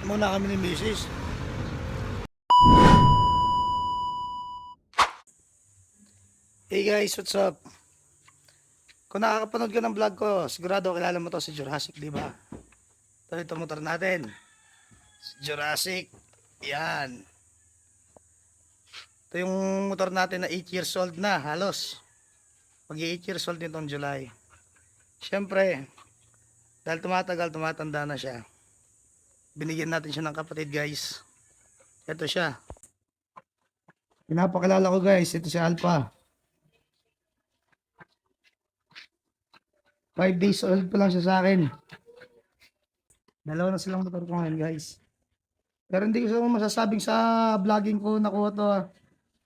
Date muna kami ni Mrs. Hey guys, what's up? Kung nakakapanood ka ng vlog ko, sigurado kilala mo to si Jurassic, di ba? Ito ito motor natin. Si Jurassic. Yan. Ito yung motor natin na 8 years old na, halos. Pag 8 years old nitong July. Siyempre, dahil tumatagal, tumatanda na siya. Binigyan natin siya ng kapatid, guys. Ito siya. Pinapakilala ko, guys. Ito si Alpha. 5 days old pa lang siya sa akin. Dalawa na silang motor ko ngayon, guys. Pero hindi ko sa masasabing sa vlogging ko nakuha to. ah.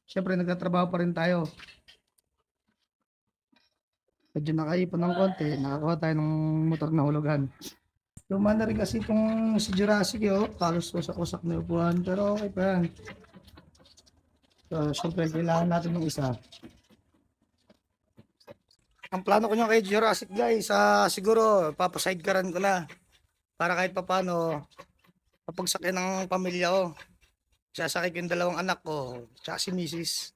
Siyempre, nagtatrabaho pa rin tayo. Medyo nakaipon ng konti, nakakuha tayo ng motor na hulugan. Luma na rin kasi itong si Jurassic yo, kalos usak-usak na upuan, pero okay pa yan. So, syempre, kailangan natin ng isa. Ang plano ko niya kay Jurassic guys, ah, siguro papasidecaran ko na para kahit papano papagsakyan ng pamilya ko. Sasakay ko yung dalawang anak ko, tsaka si Mrs.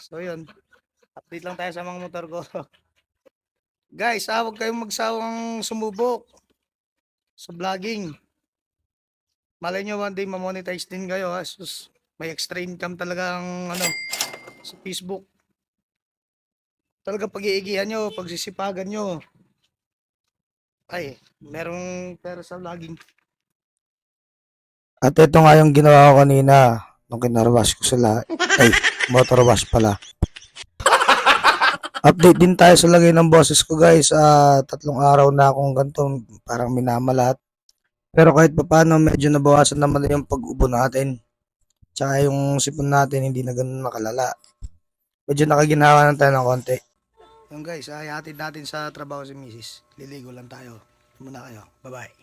So yun, update lang tayo sa mga motor ko. guys, ah, huwag kayong magsawang sumubok sa vlogging. Malay nyo one day mamonetize din kayo ha. Sus, may extra income talagang ano sa Facebook. Talaga pag-iigihan nyo, pagsisipagan nyo. Ay, merong pera sa vlogging. At ito nga yung ginawa ko kanina nung kinarwash ko sila. Ay, motor wash pala. Update din tayo sa lagay ng boses ko guys. Ah, tatlong araw na akong ganito parang minamalat. Pero kahit pa paano medyo nabawasan naman na yung pag-ubo natin. Tsaka yung sipon natin hindi na ganun nakalala. Medyo nakaginawa na tayo ng konti. Yung guys, ay hatid natin sa trabaho si Mrs. Liligo lang tayo. Muna kayo. Bye-bye.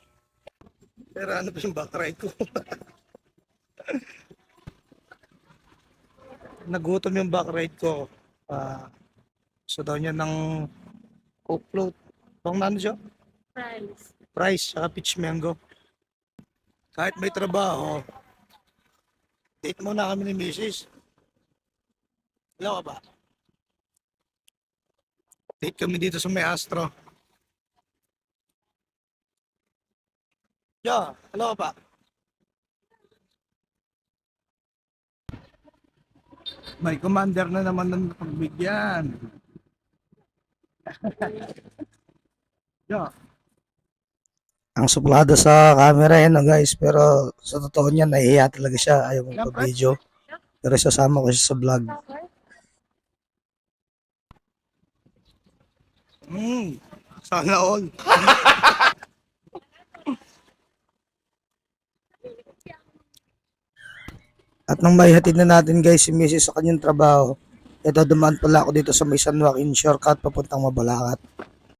Pero ano pa yung back ride ko? Nagutom yung back ride ko. Ah, so daw niya ng Coke float. Pang ano siya? Price. Price, saka peach mango. Kahit may trabaho, date muna kami ni Mrs. Hello ka ba? Date kami dito sa may Astro. Yeah, hello ka ba? May commander na naman ng pagbigyan. Yeah. Ang suplada sa camera yan guys. Pero sa totoo niya nahihiya talaga siya. Ayaw mong pa-video. Pero sasama ko siya sa vlog. Mm, sana all. At nang maihatid na natin guys si Mrs. sa kanyang trabaho, ito dumaan pala ako dito sa may San Joaquin shortcut papuntang Mabalacat.